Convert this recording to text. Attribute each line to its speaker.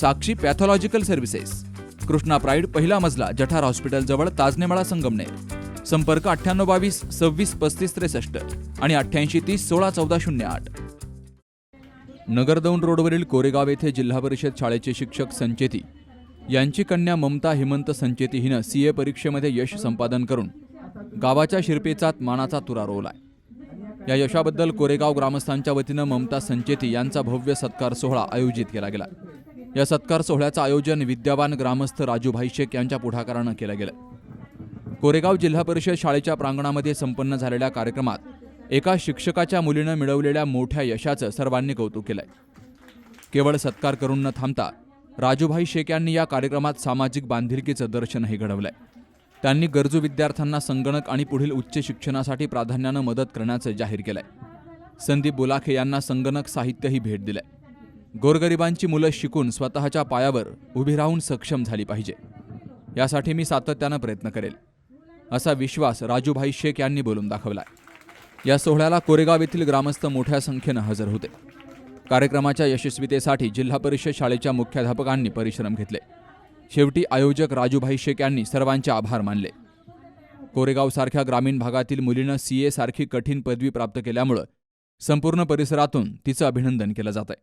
Speaker 1: Sakshi pathological services. Krishna pride पहिला मजला जठार हॉस्पिटलजवळ ताजनेमाळा संगमनेर. संपर्क अठ्ठ्याण्णव बावीस सव्वीस पस्तीस त्रेसष्ट आणि अठ्ठ्याऐंशी तीस सोळा चौदा शून्य आठ. नगरदौंड रोडवरील कोरेगाव येथे जिल्हा परिषद शाळेचे शिक्षक संचेती. यांची कन्या ममता हेमंत संचेती हिनं सी ए परीक्षेमध्ये यश संपादन करून गावाच्या शिरपेचात मानाचा तुरा रोवलाय. या यशाबद्दल कोरेगाव ग्रामस्थांच्या वतीनं ममता संचेती यांचा भव्य सत्कार सोहळा आयोजित केला गेला. या सत्कार सोहळ्याचं आयोजन विद्यावान ग्रामस्थ राजूभाई शेख यांच्या पुढाकारानं केलं गेलं. कोरेगाव जिल्हा परिषद शाळेच्या प्रांगणामध्ये संपन्न झालेल्या कार्यक्रमात एका शिक्षकाच्या मुलीनं मिळवलेल्या मोठ्या यशाचं सर्वांनी कौतुक केलंय. केवळ सत्कार करून न थांबता राजूभाई शेख यांनी या कार्यक्रमात सामाजिक बांधिलकीचं दर्शनही घडवलंय. त्यांनी गरजू विद्यार्थ्यांना संगणक आणि पुढील उच्च शिक्षणासाठी प्राधान्यानं मदत करण्याचं जाहीर केलंय. संदीप बुलाखे यांना संगणक साहित्यही भेट दिलंय. गोरगरिबांची मुलं शिकून स्वतःच्या पायावर उभी राहून सक्षम झाली पाहिजे. यासाठी मी सातत्यानं प्रयत्न करेल. असा विश्वास राजूभाई शेख यांनी बोलून दाखवला या सोहळ्याला कोरेगाव येथील ग्रामस्थ मोठ्या संख्येनं हजर होते. कार्यक्रमाच्या यशस्वीतेसाठी जिल्हा परिषद शाळेच्या मुख्याध्यापकांनी परिश्रम घेतले. शेवटी आयोजक राजूभाई शेख यांनी सर्वांचे आभार मानले. कोरेगावसारख्या ग्रामीण भागातील मुलीनं सी एसारखी सारखी कठीण पदवी प्राप्त केल्यामुळं संपूर्ण परिसरातून तिचं अभिनंदन केलं जात आहे